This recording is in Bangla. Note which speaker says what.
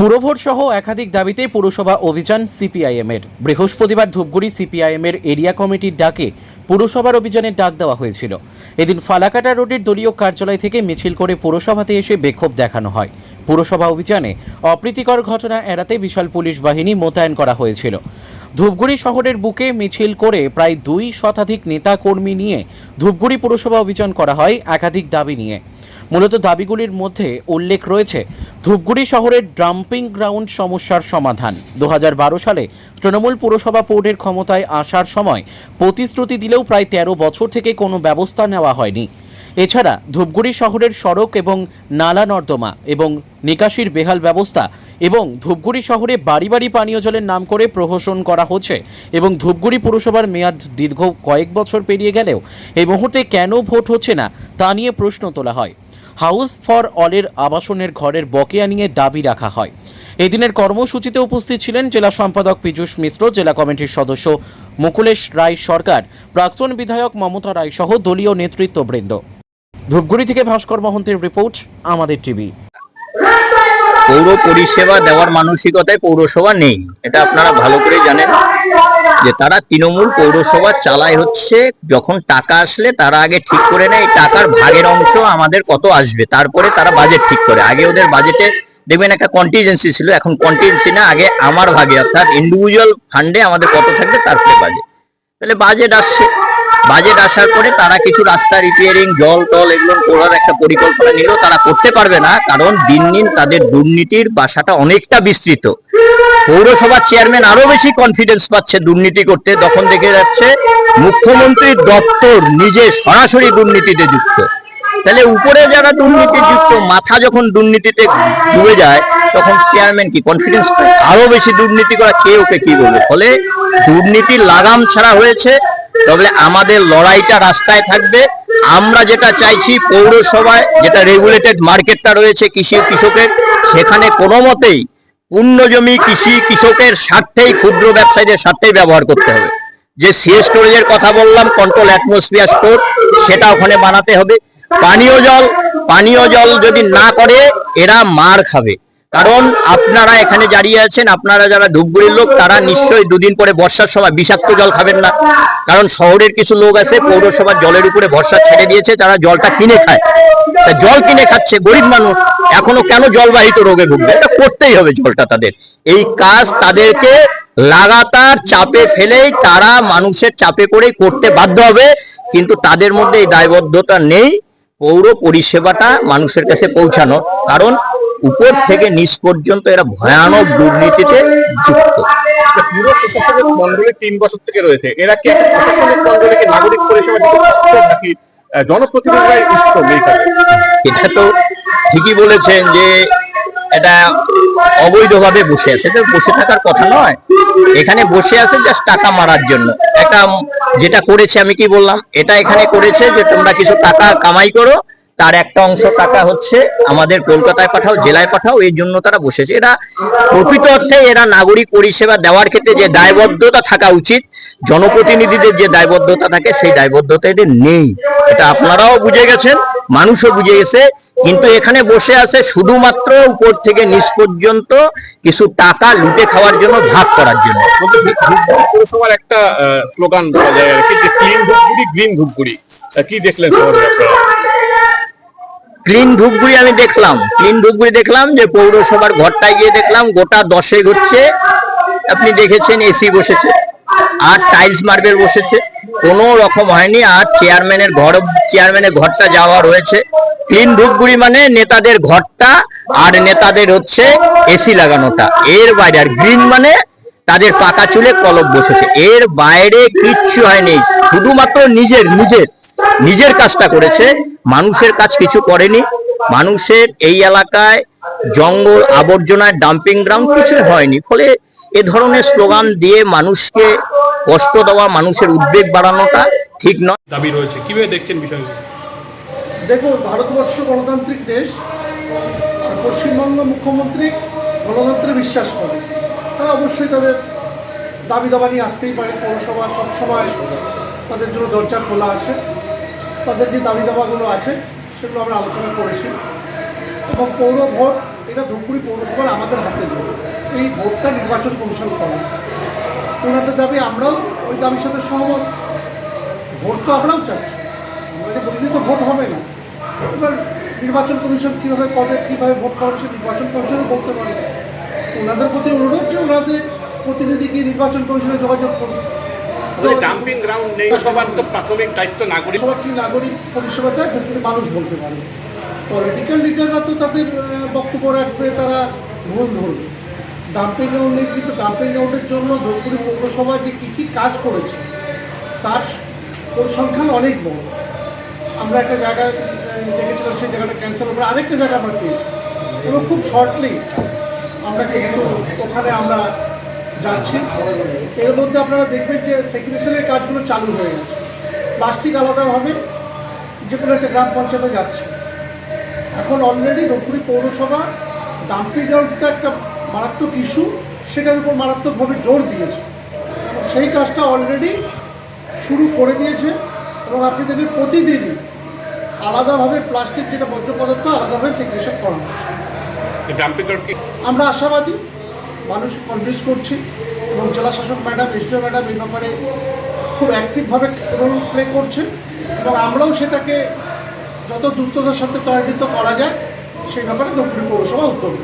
Speaker 1: পুরভোট সহ একাধিক দাবিতে পুরসভা অভিযান সিপিআইএম এর বৃহস্পতিবার ধূপগুড়ি সিপিআইএম এর এরিয়া কমিটির ডাকে পুরসভার অভিযানের ডাক দেওয়া হয়েছিল। এদিন ফালাকাটা রোডের দলীয় কার্যালয় থেকে মিছিল করে পুরসভাতে এসে বিক্ষোভ দেখানো হয়। পুরসভা অভিযানে অপ্রীতিকর ঘটনা এড়াতে বিশাল পুলিশ বাহিনী মোতায়েন করা হয়েছিল। ধূপগুড়ি শহরের বুকে মিছিল করে প্রায় দুই শতাধিক নেতা কর্মী নিয়ে ধূপগুড়ি পুরসভা অভিযান করা হয় একাধিক দাবি নিয়ে। মূলত দাবিগুলির মধ্যে উল্লেখ রয়েছে, ধূপগুড়ি শহরের ডাম্পিং গ্রাউন্ড সমস্যার সমাধান। দু হাজার বারো সালে তৃণমূল পুরসভা বোর্ডের ক্ষমতায় আসার সময় প্রতিশ্রুতি দিলেও প্রায় তেরো বছর থেকে কোনো ব্যবস্থা নেওয়া হয়নি। এছাড়া ধূপগুড়ি শহরের সড়ক এবং নালা নর্দমা এবং নিকাশির বেহাল ব্যবস্থা এবং ধূপগুড়ি শহরে বাড়ি বাড়ি পানীয় জলের নাম করে প্রহসন করা হচ্ছে এবং ধূপগুড়ি পুরসভার মেয়াদ দীর্ঘ কয়েক বছর পেরিয়ে গেলেও এই মুহূর্তে কেন ভোট হচ্ছে না তা নিয়ে প্রশ্ন তোলা হয়। হাউস ফর অলের আবাসনের ঘরের বকেয়া নিয়ে দাবি রাখা হয়। এদিনের কর্মসূচিতে উপস্থিত ছিলেন জেলা সম্পাদক পীযূষ মিশ্র, জেলা কমিটির সদস্য মুকুলেশ রায় সরকার, প্রাক্তন বিধায়ক মমতা রায় সহ দলীয় নেতৃত্ববৃন্দ। ধূপগুড়ি থেকে ভাস্কর মহন্তের রিপোর্ট, আমাদের টিভি।
Speaker 2: পৌর পরিষেবা দেওয়ার মানসিকতায় পৌরসভা নেই, এটা আপনারা ভালো করে জানেন। যে তারা তৃণমূল পৌরসভা চালায় হচ্ছে, যখন টাকা আসলে তারা আগে ঠিক করে নেয় টাকার ভাগের অংশ আমাদের কত আসবে, তারপরে তারা বাজেট ঠিক করে। আগে ওদের বাজেটে দেখবেন একটা কন্টিজেন্সি ছিল, এখন কন্টিজেন্সি না, আগে আমার ভাগে, অর্থাৎ ইন্ডিভিজুয়াল ফান্ডে আমাদের কত থাকবে তারপরে বাজেট তাহলে বাজেট আসছে। বাজেট আসার পরে তারা কিছু রাস্তা রিপেয়ারিং জল টল এগুলো করার একটা পরিকল্পনা নিলেও তারা করতে পারবে না, কারণ দিন দিন তাদের দুর্নীতির বাসাটা অনেকটা বিস্তৃত। পৌরসভার চেয়ারম্যান আরও বেশি কনফিডেন্স পাচ্ছে দুর্নীতি করতে। তখন দেখে যাচ্ছে মুখ্যমন্ত্রীর দপ্তর নিজে সরাসরি দুর্নীতিতে যুক্ত। তাহলে উপরে যারা দুর্নীতি যুক্ত, মাথা যখন দুর্নীতিতে ডুবে যায়, তখন চেয়ারম্যান কি কনফিডেন্স আরও বেশি দুর্নীতি করা কে ওকে কি বলবে? ফলে দুর্নীতির লাগাম ছাড়া হয়েছে। তবে আমাদের লড়াইটা রাস্তায় থাকবে। আমরা যেটা চাইছি পৌরসভায়, যেটা রেগুলেটেড মার্কেটটা রয়েছে কৃষি কৃষকের, সেখানে কোনো মতেই পূর্ণ জমি কৃষি কৃষকের স্বার্থেই ক্ষুদ্র ব্যবসায়ীদের স্বার্থেই ব্যবহার করতে হবে। যে সিএ স্টোরেজের কথা বললাম কন্ট্রোল অ্যাটমসফিয়ার স্টোর সেটা ওখানে বানাতে হবে। পানীয় জল পানীয় জল যদি না করে, এরা মার খাবে। কারণ আপনারা এখানে দাঁড়িয়ে আছেন, আপনারা যারা ধূপগুড়ির লোক, তারা নিশ্চয়ই দুদিন পরে বর্ষার সময় বিষাক্ত জল খাবেন না। কারণ শহরের কিছু লোক আছে, পৌরসভার জলের উপরে বর্ষা ছেড়ে দিয়েছে, তারা জলটা কিনে খায়। তা জল কিনে খাচ্ছে গরিব মানুষ, এখনও কেন জলবাহিত রোগে ভুগবে? এটা করতেই হবে জলটা তাদের। এই কাজ তাদেরকে লাগাতার চাপে ফেলেই তারা মানুষের চাপে করেই করতে বাধ্য হবে, কিন্তু তাদের মধ্যে এই দায়বদ্ধতা নেই। পৌর পরিষেবাটা মানুষের কাছে পৌঁছানো। কারণ উপর থেকে নিচ পর্যন্ত এরা ভয়ানক দুর্নীতিতে যুক্ত।
Speaker 3: পুরো প্রশাসনিক মন্ডলে তিন বছর থেকে রয়েছে। এরা কি? প্রশাসনিক নাগরিক পরিষেবা নাকি?
Speaker 2: এটা তো ঠিকই বলেছেন যে এটা অবৈধভাবে বসে আছে। এটা বসে থাকার কথা নয়। এখানে বসে আছে জাস্ট টাকা মারার জন্য। একটা যেটা করেছে আমি কি বললাম? এটা এখানে করেছে যে তোমরা কিছু টাকা কামাই করো তার একটা অংশ টাকা হচ্ছে আমাদের কলকাতায় পাঠাও, জেলায় পাঠাও এই জন্য তারা বসেছে। এরা প্রকৃত অর্থে এরা নাগরিক পরিষেবা দেওয়ার ক্ষেত্রে যে দায়বদ্ধতা থাকা উচিত, জনপ্রতিনিধিদের যে দায়বদ্ধতা থাকে সেই দায়বদ্ধতা এদের নেই। এটা আপনারাও বুঝে গেছেন, মানুষও বুঝে গেছে, কিন্তু এখানে বসে আছে শুধুমাত্র উপর থেকে নিচ পর্যন্ত কিছু টাকা লুটে খাওয়ার জন্য, ভাগ করার জন্য।
Speaker 3: পৌরসভার একটা স্লোগান বলা যায় আর কি, যে ক্লিন গ্রিন কি দেখলেন আপনারা?
Speaker 2: ক্লিন ধূপগুড়ি আমি দেখলাম। ক্লিন ধূপগুড়ি দেখলাম যে পৌরসভার ঘরটায় গিয়ে দেখলাম গোটা দশেক হচ্ছে আপনি দেখেছেন এসি বসেছে, আর টাইলস মার্বেল বসেছে। কোনো রকম হয়নি, আর চেয়ারম্যানের ঘর চেয়ারম্যানের ঘরটা যাওয়া রয়েছে। ক্লিন ধূপগুড়ি মানে নেতাদের ঘরটা, আর নেতাদের হচ্ছে এসি লাগানোটা। এর বাইরে আর গ্রিন মানে তাদের পাকা চুলে কলব বসেছে। এর বাইরে কিচ্ছু হয়নি, শুধুমাত্র নিজের নিজের। নিজের কাজটা করেছে মানুষের কাজ কিছু করেনি মানুষের এই এলাকায় জঙ্গল আবর্জনার ডাম্পিং গ্রাউন্ড কিছু হয়নি। ফলে এ ধরনের স্লোগান দিয়ে মানুষকে কষ্ট দেওয়া মানুষের উদ্বেগ বাড়ানোটা ঠিক নয়।
Speaker 3: দাবি রয়েছে। কীভাবে দেখছেন বিষয়গুলো?
Speaker 4: দেখুন ভারতবর্ষ গণতান্ত্রিক দেশ আর পশ্চিমবঙ্গ মুখ্যমন্ত্রী গণতন্ত্রে বিশ্বাস করে। তারা অবশ্যই তাদের দাবি দাবা নিয়ে আসতেই পারে। পৌরসভা সবসময় তাদের জন্য দরজা খোলা আছে। তাদের যে দাবি দাবাগুলো আছে, সেগুলো আমরা আলোচনা করেছি। এবং পৌর ভোট, এটা ধূপগুড়ি পৌরসভার আমাদের হাতে এই ভোটটা নির্বাচন কমিশন করে। ওনাদের দাবি, আমরাও ওই দাবির সাথে সহমত। ভোট তো আমরাও চাচ্ছি। আমরা বলিনি তো ভোট হবে না। এবার নির্বাচন কমিশন কীভাবে কবে, কীভাবে ভোট করাবে সে নির্বাচন কমিশনও বলতে পারে। ওনাদের প্রতি অনুরোধ যে ওনাদের প্রতিনিধিকে নির্বাচন কমিশনে যোগাযোগ করুন
Speaker 3: ডাম্পিং গ্রাউন্ড নেই, সবার তো প্রাথমিক দায়িত্ব নাগরিক।
Speaker 4: সবার কি নাগরিক পরিষেবা দেয় কিন্তু মানুষ বলতে পারে। পলিটিক্যাল লিডাররা তো তাদের বক্তব্য রাখবে, তারা ভুল ধরবে। ডাম্পিং গ্রাউন্ড কিন্তু ডাম্পিং গ্রাউন্ডের জন্য ধূপগুড়ি পৌরসভা যে কী কী কাজ করেছে, তার পরিসংখ্যান অনেক বড়। আমরা একটা জায়গায় দেখেছিলাম, সেই জায়গাটা ক্যান্সেল করে আরেকটা জায়গা আমরা পেয়েছি। এবং খুব শর্টলি আমরা কিন্তু ওখানে আমরা যাচ্ছি। এর মধ্যে আপনারা দেখবেন যে সেক্রেটারির কাজগুলো চালু হয়ে গেছে। প্লাস্টিক আলাদাভাবে যে কোনো একটা গ্রাম পঞ্চায়েতে যাচ্ছে। এখন অলরেডি ধূপগুড়ি পৌরসভা ডাম্পিং গ্রাউন্ডটা একটা মারাত্মক ইস্যু সেটার উপর মারাত্মকভাবে জোর দিয়েছে। সেই কাজটা অলরেডি শুরু করে দিয়েছে এবং আপনি দেখবেন প্রতিদিনই আলাদাভাবে প্লাস্টিক যেটা বর্জ্য পদার্থ আলাদাভাবে সেগ্রেশন করা হচ্ছে। আমরা আশাবাদী মানুষ কনভিন্স করছি এবং জেলা শাসক ম্যাডাম এসডিও ম্যাডাম এই ব্যাপারে খুব অ্যাক্টিভভাবে রোল প্লে করছে এবং আমরাও সেটাকে যত দ্রুততার সাথে ত্বরান্বিত করা যায়, সেই ব্যাপারে দক্ষিণ পৌরসভা উদ্যোগ।